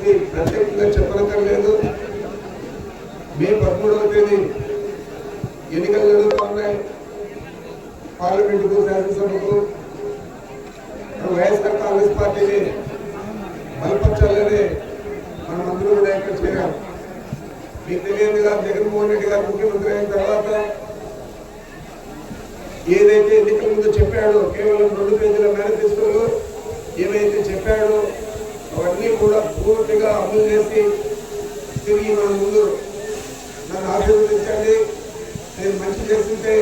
మనమందరూ కూడా సమావేశంలో ప్రత్యేకంగా చెప్పనక్కర్లేదు మే పదమూడవ తేదీ ఎన్నికలు జరుగుతూ ఉన్నాయి. పార్లమెంటుకు శాసనసభకు వైఎస్ఆర్ కాంగ్రెస్ పార్టీని బలపరచాలని అందరూ కూడా ఇక్కడ చేయాలి మీకు తెలియదు తెలియదుగా జగన్మోహన్ రెడ్డి గారు ముఖ్యమంత్రి అయిన తర్వాత ఏదైతే ఎన్నికల ముందు చెప్పాడో కేవలం రెండు పేజీల మేనిఫెస్టోలో ఏమైతే చెప్పాడో అవన్నీ కూడా పూర్తిగా అమలు చేసి తిరిగి మన ముందు నన్ను ఆశీర్వదించండి. నేను మంచి చేస్తుంటే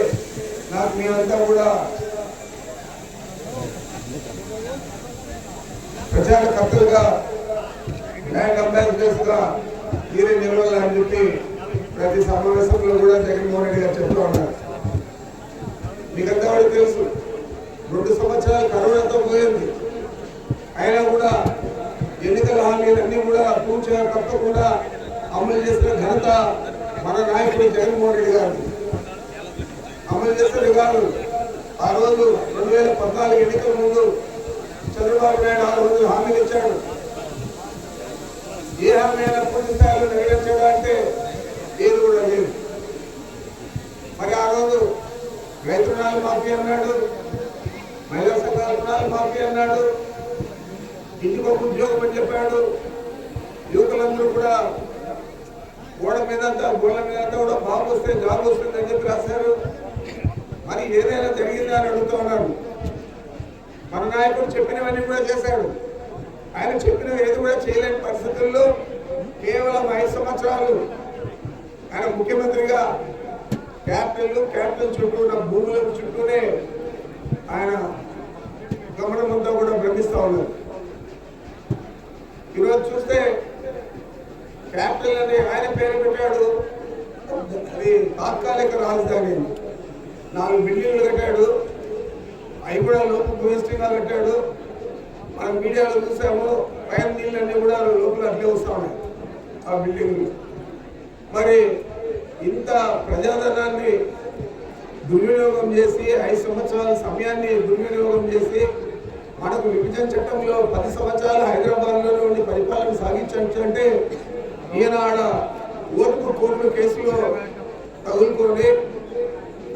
నాకు మీరంతా కూడా ప్రచారకర్తలుగా బ్రాండ్ అంబాసిడర్స్గా మీరే నిలవాలని చెప్పి ప్రతి సమావేశంలో కూడా జగన్మోహన్ రెడ్డి గారు చెప్తూ ఉన్నారు. మీకంతా కూడా తెలుసు రెండు సంవత్సరాలు కరోనాతో పోయింది. అయినా కూడా ఎన్నికల హామీలన్నీ కూడా పూర్తిగా తప్పకుండా అమలు చేసిన ఘనత మన నాయకుడు జగన్మోహన్ రెడ్డి గారు. అమలు చేసిన కాదు ఆ రోజు రెండు వేల పద్నాలుగు ఎన్నికల ముందు చంద్రబాబు నాయుడు ఆ రోజు హామీలు ఇచ్చాడు. ఏ హామీ అయినా పూర్తి స్థాయిలో నెరవేర్చాడా అంటే ఏది కూడా లేదు. మరి ఆ రోజు రైతు రుణాలు మాఫీ అన్నాడు మహిళా సంఘాల రుణాలు మాఫీ అన్నాడు ఇంటికి ఒక ఉద్యోగం అని చెప్పాడు. యువకులందరూ కూడా గోడ మీద గోడ మీద కూడా బాబు వస్తే జాబ్ వస్తుంది అని చెప్పి రాశారు. మరి ఏదైనా జరిగిందా అని అడుగుతూ ఉన్నాడు మన నాయకుడు చెప్పినవన్నీ కూడా చేశాడు. ఆయన చెప్పినవి ఏది కూడా చేయలేని పరిస్థితుల్లో కేవలం ఐదు సంవత్సరాలు ఆయన ముఖ్యమంత్రిగా క్యాపిటల్ క్యాపిటల్ చుట్టూ ఉన్న భూములకు చుట్టూనే ఆయన గమనం అంతా కూడా భ్రమిస్తూ ఉన్నారు. ఈరోజు చూస్తే క్యాపిటల్ అని ఆయన పేరు పెట్టాడు. అది తాత్కాలిక రాజధాని. నాలుగు బిల్డింగ్లు కట్టాడు. అవి కూడా లోపల భూమిష్టంగా కట్టాడు. మనం మీడియాలో చూసాము పైన నీళ్ళన్నీ కూడా లోపల అట్లే వస్తూ ఉన్నాయి ఆ బిల్డింగ్లు. మరి ఇంత ప్రజాధనాన్ని దుర్వినియోగం చేసి ఐదు సంవత్సరాల సమయాన్ని దుర్వినియోగం చేసి మనకు విభజన చట్టంలో పది సంవత్సరాలు హైదరాబాద్లో ఉండి పరిపాలన సాగించంటే ఈనాడ ఈయన ఓటుకు కోర్టు కేసులో తగులుకొని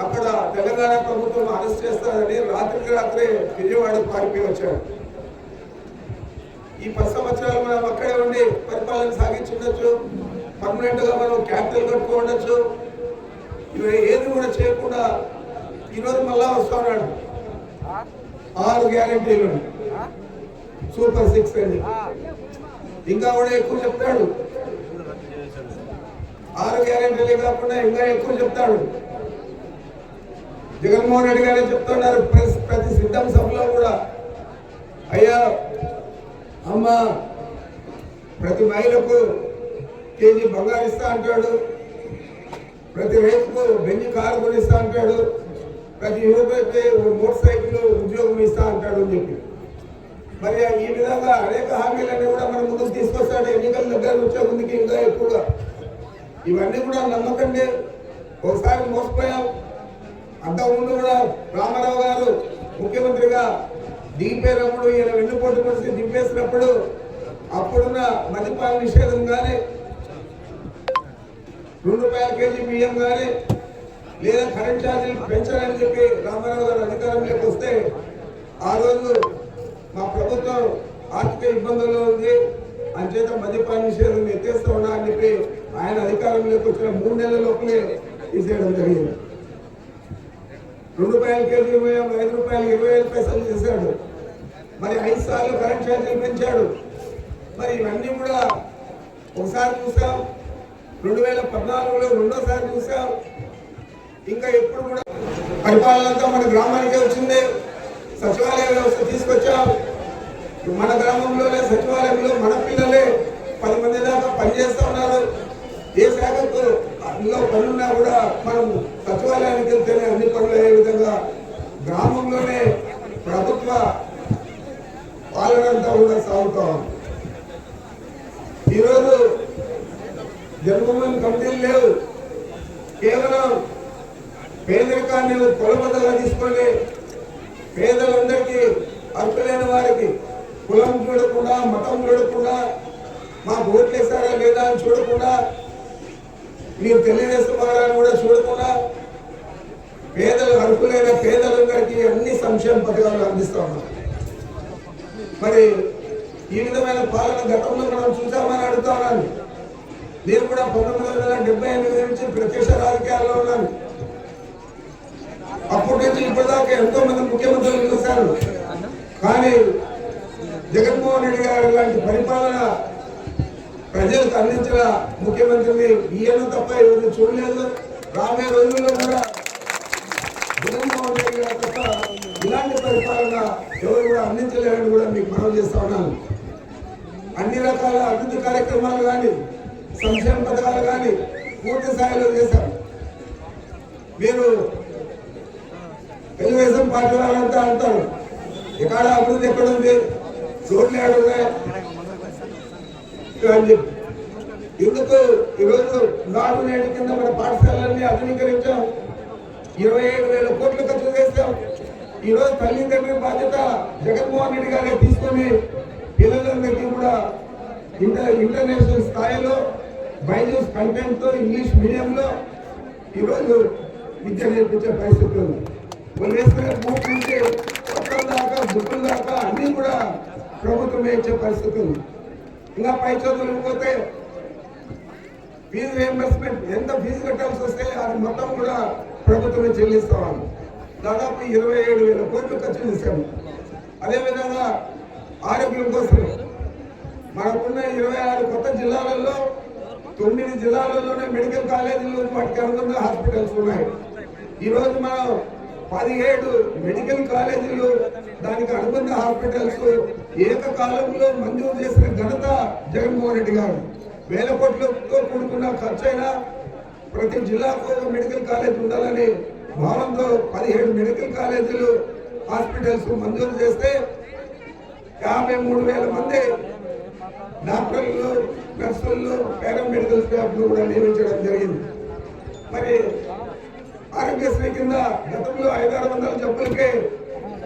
అక్కడ తెలంగాణ ప్రభుత్వం అరెస్ట్ చేస్తారని రాత్రికి రాత్రే విజయవాడకు పారిపోయి వచ్చాడు. ఈ పది సంవత్సరాలు మనం అక్కడే ఉండి పరిపాలన సాగించుండొచ్చు పర్మనెంట్గా మనం క్యాపిటల్ కట్టుకోవచ్చు ఇవి ఏది కూడా చేయకుండా ఈరోజు మళ్ళా వస్తా ఉన్నాడు. ఆరు గ్యారంటీలు సూపర్ సిక్స్ అని ఇంకా కూడా ఎక్కువ చెప్తాడు. ఆరు గ్యారంటీలే కాకుండా ఇంకా ఎక్కువ చెప్తాడు. జగన్మోహన్ రెడ్డి గారే చెప్తున్నారు ప్రతి ప్రతి సిద్ధం సభలో కూడా. అయ్యా అమ్మ ప్రతి మహిళకు కేజీ బంగారు ఇస్తా అంటాడు. ప్రతి రైతుకు బెంజి కారు కొనిస్తా అంటాడు. ప్రతి యువకులకి మోటార్ సైకిల్ అని చెప్పి మరి ఈ విధంగా అనేక హామీలన్నీ కూడా మనం ముందుకు తీసుకొస్తాడు. ఎన్నికల దగ్గర వచ్చే ముందుకి ఇంకా ఎక్కువగా. ఇవన్నీ కూడా నమ్మకండి ఒకసారి మోసపోయాం. అంతకుముందు కూడా రామారావు గారు ముఖ్యమంత్రిగా దిగిపోయినప్పుడు ఈయన వెన్నుపోటు పరిస్థితి దింపేసినప్పుడు అప్పుడున్న మద్యపాన నిషేధం కానీ రెండు రూపాయల కేజీ బియ్యం కానీ లేదా కరెంట్ ఛార్జీలు పెంచాలని చెప్పి రామారావు గారు అధికారంలోకి వస్తే ఆ రోజు మా ప్రభుత్వం ఆర్థిక ఇబ్బందుల్లో ఉంది. అంచేత మద్యపాన నిషేధం ఎత్తేస్తా ఉన్నా అని చెప్పి ఆయన అధికారంలోకి వచ్చిన మూడు నెలల లోపలే తీసేయడం జరిగింది. రెండు రూపాయల కేజీ ఇరవై ఐదు రూపాయలు ఇరవై ఐదు పైసలు చేశాడు మరి ఐదు సార్లు కరెంట్ ఛార్జీలు పెంచాడు. మరి ఇవన్నీ కూడా ఒకసారి చూసాం. రెండు వేల పద్నాలుగులో రెండోసారి చూసాం. ఇంకా ఎప్పుడు కూడా పరిపాలన అంతా మన గ్రామానికే వచ్చింది. సచివాలయ వ్యవస్థ తీసుకొచ్చాం మన గ్రామంలోనే సచివాలయంలో మన పిల్లలే పది మంది దాకా పనిచేస్తూ ఉన్నారు. ఏ శాఖకు అందులో పనున్నా కూడా మనం సచివాలయానికి వెళ్తేనే అన్ని పనులు అయ్యే విధంగా గ్రామంలోనే ప్రభుత్వ పాలనంతా కూడా సాగుతా ఉంది. ఈరోజు జన్మభూమి కమిటీలు లేవు. కేవలం పేదరికాన్ని కొలబద్దగా తీసుకొని పేదలందరికీ అర్హులైన వారికి కులం చూడకుండా మతం చూడకుండా మాకు ఓట్లేసారా లేదా అని చూడకుండా మీరు తెలియజేస్తున్నారా అని కూడా చూడకుండా పేదలు అర్హులైన పేదలందరికీ అన్ని సంక్షేమ పథకాలు అందిస్తా ఉన్నారు మరి ఈ విధమైన పాలన గతంలో మనం చూసామని అడుగుతా ఉన్నాను. నేను కూడా పంతొమ్మిది వందల డెబ్బై ఎనిమిది నుంచి ప్రత్యక్ష రాజకీయాల్లో ఉన్నాను. అప్పటి నుంచి ఇప్పటిదాకా ఎంతో మంది ముఖ్యమంత్రులు చూశారు కానీ జగన్మోహన్ రెడ్డి గారు లాంటి పరిపాలన ప్రజలకు అందించిన ముఖ్యమంత్రిని ఈయన తప్ప ఎవరు చూడలేదు. రాబోయే రోజుల్లో కూడా జగన్మోహన్ రెడ్డి గారు తప్ప ఇలాంటి పరిపాలన ఎవరు కూడా అందించలేరని కూడా మీకు మనవి చేస్తా ఉన్నాను. అన్ని రకాల అభివృద్ధి కార్యక్రమాలు కానీ సంక్షేమ పథకాలు కానీ పూర్తి స్థాయిలో చేశారు. మీరు తెలుగుదేశం పార్టీ వాళ్ళంతా అంటారు. ఎక్కడ అభివృద్ధి ఎక్కడ ఉంది? రోడ్లు ఏడున్నాయి అని చెప్పి ఎందుకు ఈరోజు నాడు నేడు కింద మన పాఠశాలన్నీ ఆధునీకరించాం ఇరవై ఏడు వేల కోట్లు ఖర్చు చేస్తాం ఈరోజు తల్లిదండ్రుల బాధ్యత జగన్మోహన్ రెడ్డి గారే తీసుకొని పిల్లలందరికీ కూడా ఇంటర్ ఇంటర్నేషనల్ స్థాయిలో బైజూస్ కంటెంట్తో ఇంగ్లీష్ మీడియంలో ఈరోజు విద్య నేర్పించే పరిస్థితి ఉంది. వాళ్ళు వేసుకునే మొత్తం దాకా బుక్కుల దాకా అన్ని కూడా ప్రభుత్వం ఇచ్చే పరిస్థితి ఉంది ఇంకా పై చదువులు పోతే ఫీజు రియంబర్స్మెంట్ ఎంత ఫీజు కట్టాల్సి వస్తే అది మొత్తం కూడా ప్రభుత్వమే చెల్లిస్తాము దాదాపు ఇరవై ఏడు వేల కోట్లు ఖర్చు చేశాము. అదేవిధంగా ఆరోగ్యం కోసం మనకున్న ఇరవై ఆరు కొత్త జిల్లాలలో తొమ్మిది జిల్లాలలోనే మెడికల్ కాలేజీలు వాటికి అనుగుణంగా హాస్పిటల్స్ ఉన్నాయి. ఈరోజు మనం పదిహేడు మెడికల్ కాలేజీలు దానికి అనుబంధ హాస్పిటల్స్ ఏకకాలంలో మంజూరు చేసిన ఘనత జగన్మోహన్ రెడ్డి గారు. వేల కోట్లతో కూడుకున్న ఖర్చు అయినా ప్రతి జిల్లాకు ఒక మెడికల్ కాలేజ్ ఉండాలని భావంతో పదిహేడు మెడికల్ కాలేజీలు హాస్పిటల్స్ మంజూరు చేస్తే యాభై మూడు వేల మంది డాక్టర్లు నర్సులు పారామెడికల్ స్టాఫ్ కూడా నియమించడం జరిగింది. మరి ఆరోగ్యశ్రీ కింద గతంలో ఐదారు వందల జబ్బులకే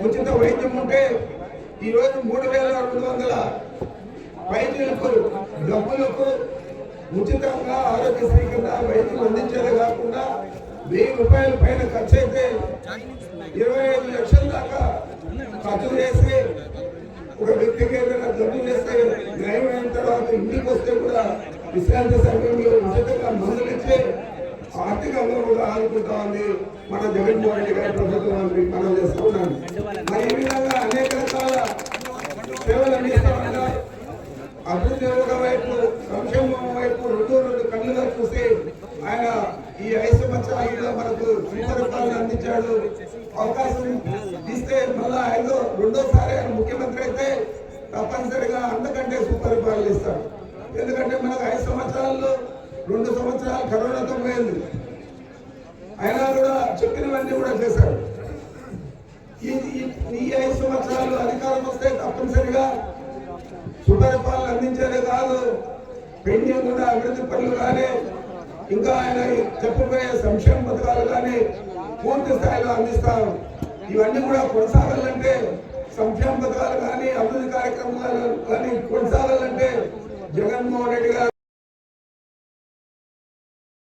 ఉచిత వైద్యం ఉంటే ఈరోజు మూడు వేల రెండు వందల వైద్యులకు డబ్బులకు ఉచితంగా ఆరోగ్యశ్రీ కింద వైద్యం అందించేదే కాకుండా వెయ్యి రూపాయల పైన ఖర్చు అయితే ఇరవై ఐదు లక్షల దాకా ఖర్చు చేసి ఒక వ్యక్తికి ఏదైనా జబ్బు చేస్తే నయం అయిన తర్వాత ఇంటికి వస్తే కూడా విశ్రాంతి సమయంలో ఉచితంగా మందులు ఇచ్చి ఆర్థికంగా కూడా ఆదుకుంటా ఉంది మన జగన్మోహన్ రెడ్డి గారి ప్రభుత్వం మనం చేస్తూ మరి ఈ విధంగా అనేక రకాల సేవలు అందిస్తామన్నా అభివృద్ధి ఒక వైపు సంక్షేమం వైపు రెండు రెండు కళ్ళుగా చూసి ఆయన ఈ ఐదు సంవత్సరాలుగా మనకు సుపరిపాలన అందించాడు. అవకాశం ఇస్తే మళ్ళా ఐదో రెండోసారి ఆయన ముఖ్యమంత్రి అయితే తప్పనిసరిగా అంతకంటే సుపరిపాలన ఇస్తాడు. ఎందుకంటే మనకు ఐదు సంవత్సరాల్లో రెండు సంవత్సరాలు కరోనాతో పోయింది అయినా కూడా చెప్పినవన్నీ కూడా చేశారు. ఈ ఈ- ఈ ఐదు సంవత్సరాలు అధికారం వస్తే తప్పనిసరిగా సుపరిపాలన అందించేదే కాదు. పెండింగ్ ఉన్న అభివృద్ధి పనులు కానీ ఇంకా ఆయన చెప్పబోయే సంక్షేమ పథకాలు కానీ పూర్తి స్థాయిలో అందిస్తారు ఇవన్నీ కూడా కొనసాగాలంటే సంక్షేమ పథకాలు కానీ అభివృద్ధి కార్యక్రమాలు కానీ కొనసాగాలంటే జగన్మోహన్ రెడ్డి గారు